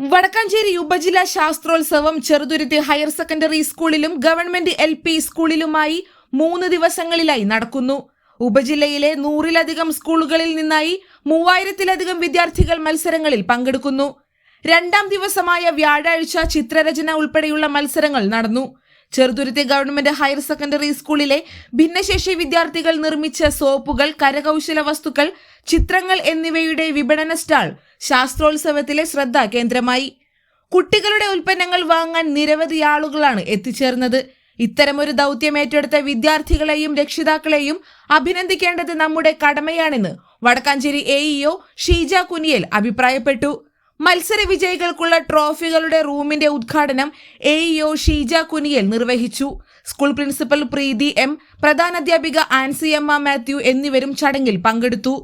വടക്കാഞ്ചേരി ഉപജില്ലാ ശാസ്ത്രോത്സവം Cheruthuruthy higher secondary സ്കൂളിലും ഗവൺമെന്റ് എൽ പി സ്കൂളിലുമായി മൂന്ന് ദിവസങ്ങളിലായി നടക്കുന്നു. ഉപജില്ലയിലെ നൂറിലധികം സ്കൂളുകളിൽ നിന്നായി മൂവായിരത്തിലധികം വിദ്യാർത്ഥികൾ മത്സരങ്ങളിൽ പങ്കെടുക്കുന്നു. രണ്ടാം ദിവസമായ വ്യാഴാഴ്ച ചിത്രരചന ഉൾപ്പെടെയുള്ള മത്സരങ്ങൾ നടന്നു. ചെറുതുരുത്തി ഗവൺമെന്റ് ഹയർ സെക്കൻഡറി സ്കൂളിലെ ഭിന്നശേഷി വിദ്യാർത്ഥികൾ നിർമ്മിച്ച സോപ്പുകൾ കരകൗശല വസ്തുക്കൾ ചിത്രങ്ങൾ എന്നിവയുടെ വിപണന സ്റ്റാൾ ശാസ്ത്രോത്സവത്തിലെ ശ്രദ്ധ കേന്ദ്രമായി. കുട്ടികളുടെ ഉൽപ്പന്നങ്ങൾ വാങ്ങാൻ നിരവധി ആളുകളാണ് എത്തിച്ചേർന്നത്. ഇത്തരമൊരു ദൗത്യം ഏറ്റെടുത്ത വിദ്യാർത്ഥികളെയും രക്ഷിതാക്കളെയും അഭിനന്ദിക്കേണ്ടത് നമ്മുടെ കടമയാണെന്ന് വടക്കാഞ്ചേരി എ ഇഒ ഷീജ കുനിയൽ അഭിപ്രായപ്പെട്ടു. മത്സര വിജയികൾക്കുള്ള ട്രോഫികളുടെ റൂമിന്റെ ഉദ്ഘാടനം എ ഇഒ ഷീജ കുനിയൽ നിർവഹിച്ചു. സ്കൂൾ പ്രിൻസിപ്പൽ പ്രീതി എം പ്രധാനാധ്യാപിക ആൻസി എമ്മ മാത്യു എന്നിവരും ചടങ്ങിൽ പങ്കെടുത്തു.